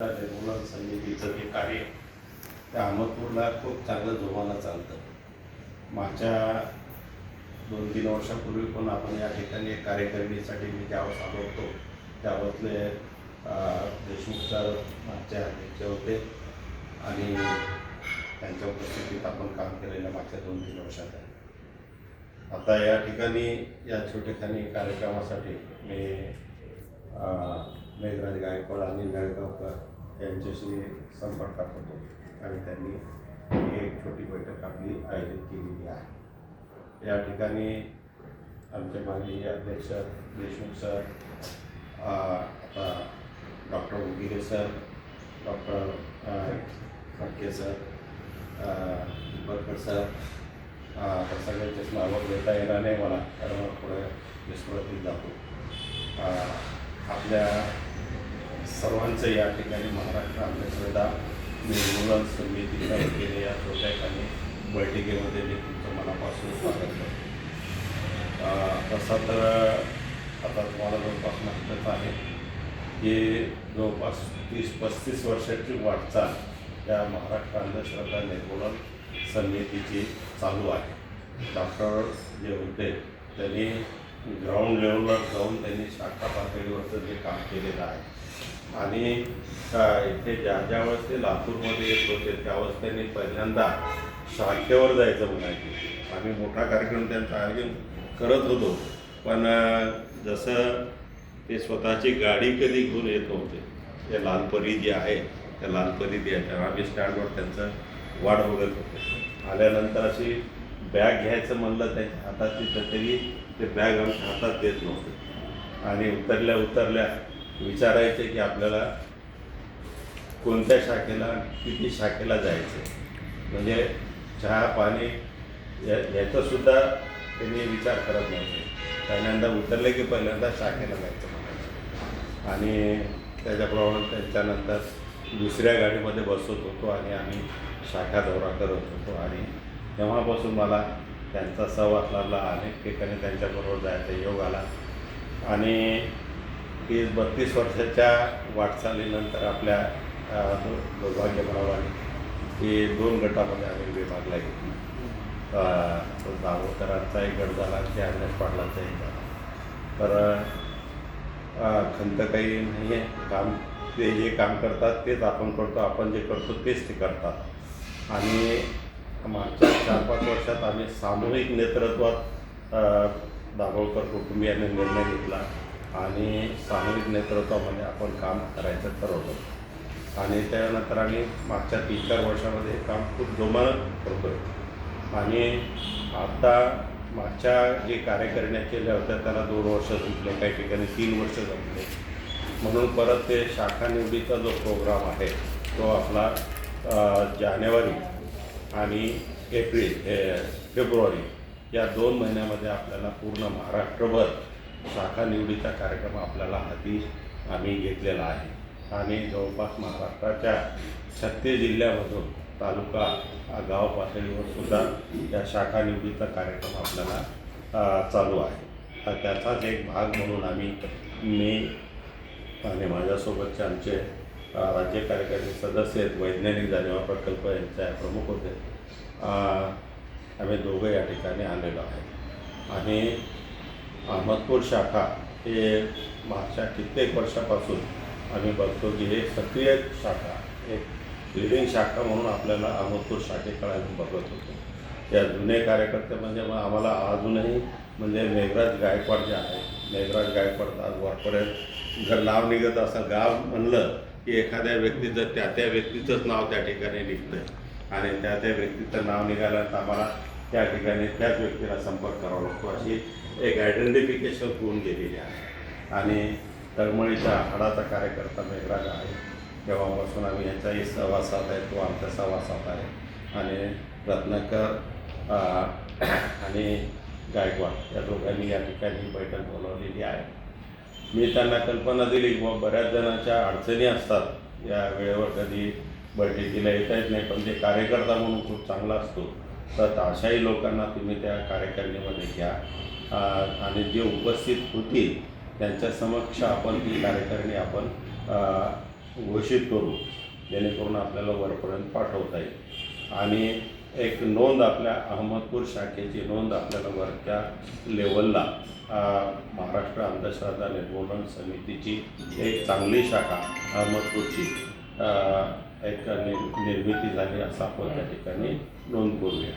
निर्मूलन समितीचं जे कार्य त्या अहमदपूरला खूप चांगलं जोमानं चालतं. मागच्या दोन तीन वर्षापूर्वी पण आपण या ठिकाणी कार्यकारिणीसाठी मी त्यावेळेस आलो होतो त्यावेळेसले देशमुख सर मागच्या अध्यक्ष होते आणि त्यांच्या उपस्थितीत आपण काम केलेलं मागच्या दोन तीन वर्षात आहे. आता या ठिकाणी या छोटेखानी कार्यक्रमासाठी मी मेघराज गायकवाड आणि गायगावकर यांच्याशी संपर्कात होतो आणि त्यांनी ही एक छोटी बैठक आपली आयोजित केलेली आहे. या ठिकाणी आमचे माजी अध्यक्ष देशमुख सर आता doctor Ugire sir doctor Phatke sir अं, सर तर सगळ्यांचेच नावं घेता येणार नाही मला कारण पुढे विस्मृतीत जातो. आपल्या सर्वांचं या ठिकाणी महाराष्ट्र अंधश्रद्धा निर्मूलन समितीच्या वतीने या छोट्याखानी बैठकीमध्ये मी तुमचं मनापासून स्वागत करतो. तसं तर आता तुम्हाला जवळपास माहितच आहे की जवळपास तीस पस्तीस वर्षाची वाटचाल या महाराष्ट्र अंधश्रद्धा निर्मूलन समितीची चालू आहे. डॉक्टर जे होते त्यांनी ग्राउंड लेवलवर जाऊन त्यांनी शाखा पातळीवरचं जे काम केलेलं आहे आणि इथे ज्या ज्या वेळेस ते लातूरमध्ये येत होते त्यावेळेस त्यांनी पहिल्यांदा शाखेवर जायचं म्हणायचे. आम्ही मोठा कार्यक्रम त्यांचं आयोजन करत होतो. पण जसं ते स्वतःची गाडी कधी घेऊन येत नव्हते ते लालपरी जी आहे त्या लालपरी द्यायच्या आम्ही स्टँडवर त्यांचं वाढ बघत होतो. आल्यानंतर अशी बॅग घ्यायचं म्हणलं त्यांच्या हातात तिथं तरी ते बॅग आमच्या हातात देत नव्हते. आणि उतरल्या उतरल्या विचारायचे की आपल्याला कोणत्या शाखेला किती शाखेला जायचं म्हणजे चहा पाणी या याचासुद्धा त्यांनी विचार करत नव्हते. पहिल्यांदा उतरले की पहिल्यांदा शाखेला जायचं म्हणायचं. आणि त्याच्याप्रमाणे त्याच्यानंतर दुसऱ्या गाडीमध्ये बसत होतो आणि आम्ही शाखा दौरा करत होतो. आणि तेव्हापासून मला त्यांचा सहवास लागला अनेक ठिकाणी त्यांच्याबरोबर जायचा योग आला. आणि तीस बत्तीस वर्षाच्या वाटचालीनंतर आपल्या दुर्भाग्य भावाने की दोन गटामध्ये आम्ही विभागला घेतली अ, तो एक गट झाला आणि अविनाश पाडलाचा एक झाला. तर खंत काही नाही आहे काम ते जे काम करतात तेच आपण करतो. आपण जे करतो तेच ते करतात. आणि मागच्या चार पाच वर्षात आम्ही सामूहिक नेतृत्वात दाभोळकर कुटुंबियांनी निर्णय घेतला. आणि सामूहिक नेतृत्वामध्ये आपण काम करायचं ठरवलं आणि त्यानंतर आम्ही मागच्या तीन चार वर्षामध्ये हे काम खूप जोमानं करतो आणि आता मागच्या जे कार्यकारिण्या केल्या होत्या त्याला दोन वर्ष संपले काही ठिकाणी तीन वर्ष संपले म्हणून परत ते शाखा निवडीचा जो प्रोग्राम आहे तो आपला जानेवारी आणि एप्रिल फेब्रुवारी या दोन महिन्यामध्ये आपल्याला पूर्ण महाराष्ट्रभर शाखा निवडीचा कार्यक्रम आपल्याला हाती आम्ही घेतलेला आहे. आणि जवळपास महाराष्ट्राच्या छत्तीस जिल्ह्यामधून तालुका गाव पातळीवर सुद्धा या शाखा निवडीचा कार्यक्रम आपल्याला चालू आहे. तर त्याचाच एक भाग म्हणून आम्ही मी आणि माझ्यासोबतचे आमचे राज्य कार्यकारी सदस्य आहेत वैज्ञानिक जाणीवा प्रकल्प यांचे प्रमुख होते. आम्ही दोघं या ठिकाणी आलेलो आहे. आणि अहमदपूर शाखा हे मागच्या कित्येक वर्षापासून आम्ही बघतो की हे सक्रिय शाखा एक लिडिंग शाखा म्हणून आपल्याला अहमदपूर शाखेकडे आम्ही बघत होतो. या जुने कार्यकर्ते म्हणजे मग आम्हाला अजूनही म्हणजे मेघराज गायकवाड जे आहे मेघराज गायकवाड आज वरपर्यंत जर नाव निघत असं गाव म्हणलं की एखाद्या व्यक्तीचं त्या त्या व्यक्तीचंच नाव त्या ठिकाणी निघतं आणि त्या त्या व्यक्तीचं नाव निघाल्यानंतर आम्हाला त्या ठिकाणी त्याच व्यक्तीला संपर्क करावा लागतो अशी एक आयडेंटिफिकेशन होऊन गेलेली आहे. आणि तळमळीच्या हाडाचा कार्यकर्ता मेघराज आहे. तेव्हापासून आम्ही यांचाही सहवासात आहे तो आमच्या सहवासात आहे. आणि रत्नाकर आणि गायकवाड या दोघांनी या ठिकाणी ही बैठक बोलावलेली आहे. मी त्यांना कल्पना दिली व बऱ्याच जणांच्या अडचणी असतात. या वेळेवर कधी बैठकीला येता येत नाही पण ते कार्यकर्ता म्हणून खूप चांगला असतो. तर अशाही लोकांना तुम्ही त्या कार्यकारिणीमध्ये घ्या. आणि जे उपस्थित होतील त्यांच्या समक्ष आपण ती कार्यकारिणी आपण घोषित करू. जेणेकरून आपल्याला वरपर्यंत पाठवता येईल. आणि एक नोंद आपल्या अहमदपूर शाखेची नोंद आपल्याला वरच्या लेवलला महाराष्ट्र अंधश्रद्धा निर्मूलन समितीची एक चांगली शाखा अहमदपूरची एक निर्मिती झाली असं आपण त्या ठिकाणी नोंद करूया.